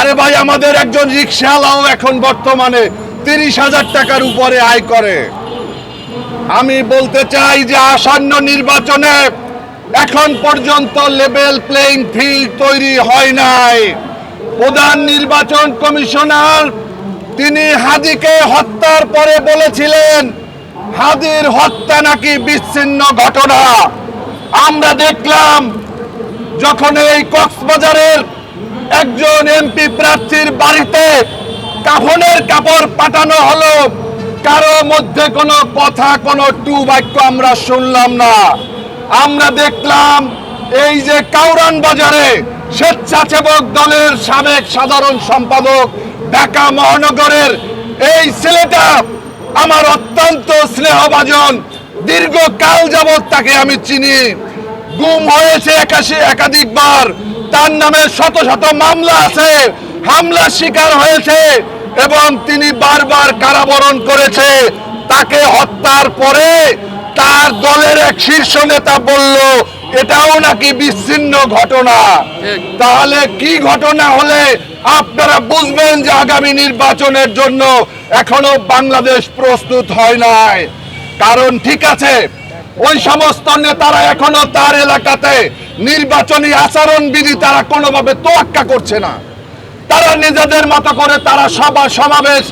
আরে ভাই, আমাদের একজন রিক্সাওয়ালাও এখন বর্তমানে তিরিশ হাজার টাকার উপরে আয় করে। আমি বলতে চাই যে আসন্ন নির্বাচনে এখন পর্যন্ত লেভেল প্লেইং ফিল্ড তৈরি হয় নাই। প্রধান নির্বাচন কমিশনার তিনি হাদিকে হত্যার পরে বলেছিলেন হাদির হত্যা নাকি বিচ্ছিন্ন ঘটনা। আমরা দেখলাম, যখন এই কক্সবাজারের একজন এমপি প্রার্থীর বাড়িতে কাফনের কাপড় পাঠানো হলো। কারও মধ্যে কোনো কথা, কোনো টু বাক্য আমরা শুনলাম না। আমরা দেখলাম এই যে কাউরান বাজারে স্বেচ্ছাসেবক দলের সাবেক সাধারণ সম্পাদক ঢাকা মহানগরের এই ছেলেটা আমার অত্যন্ত স্নেহভাজন, দীর্ঘকাল যাবৎ তাকে আমি চিনি। গুম হয়েছে একাশি একাধিকবার। তার নামে শত শত মামলা আছে। হামলার শিকার হয়েছে এবং তিনি বারবার কারাবরণ করেছে। তাকে হত্যার পরে তার দলের এক শীর্ষ নেতা বলল এটাও নাকি বিচ্ছিন্ন ঘটনা। তাহলে কি ঘটনা হলে আপনারা বুঝবেন যে আগামী নির্বাচনের জন্য এখনও বাংলাদেশ প্রস্তুত হয় নাই। কারণ ঠিক আছে ওই সমস্ত নেতারা এখনও তার এলাকাতে নির্বাচনী আচরণ বিধি তারা কোনোভাবে তোয়াক্কা করছে না। তারা নিজেদের মতো করে তারা সভা, সমাবেশ,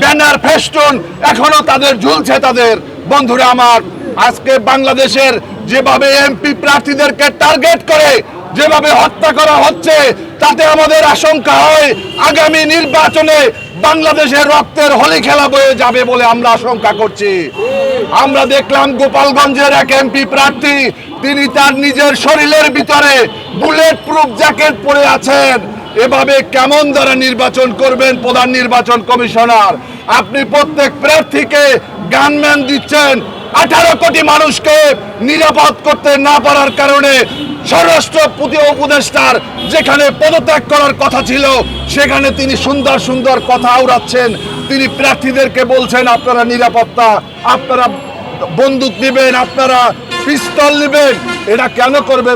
ব্যানার, ফেস্টুন এখনও তাদের ঝুলছে তাদের। বন্ধুরা আমার, আজকে বাংলাদেশের যেভাবে এমপি প্রার্থীদেরকে টার্গেট করে যেভাবে হত্যা করা হচ্ছে, তাতে আমাদের আশঙ্কা হয় আগামী নির্বাচনে বাংলাদেশের রক্তের হোলি খেলা বয়ে যাবে বলে আমরা আশঙ্কা করছি। আমরা দেখলাম গোপালগঞ্জের এক এমপি প্রার্থী, তিনি তার নিজের শরীরের ভিতরে বুলেট প্রুফ জ্যাকেট পরে আছেন। এভাবে কেমন দ্বারা নির্বাচন করবেন প্রধান নির্বাচন কমিশনার? আপনি প্রত্যেক প্রার্থীকে গানম্যান দিচ্ছেন। আঠারো কোটি মানুষকে নিরাপদ করতে না পারার কারণে স্বরাষ্ট্র উপদেষ্টার যেখানে পদত্যাগ করার কথা ছিল, সেখানে তিনি সুন্দর সুন্দর কথা উড়াচ্ছেন। তিনি প্রার্থীদেরকে বলছেন, আপনারা নিরাপত্তা, আপনারা বন্দুক নেবেন, আপনারা পিস্তল নেবেন। এটা কেন করবে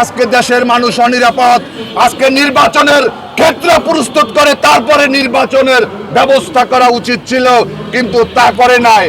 আজকে দেশের মানুষ অনিরাপদ। আজকে নির্বাচনের ক্ষেত্র প্রস্তুত করে, তারপরে নির্বাচনের ব্যবস্থা করা উচিত ছিল, কিন্তু তা করে নাই।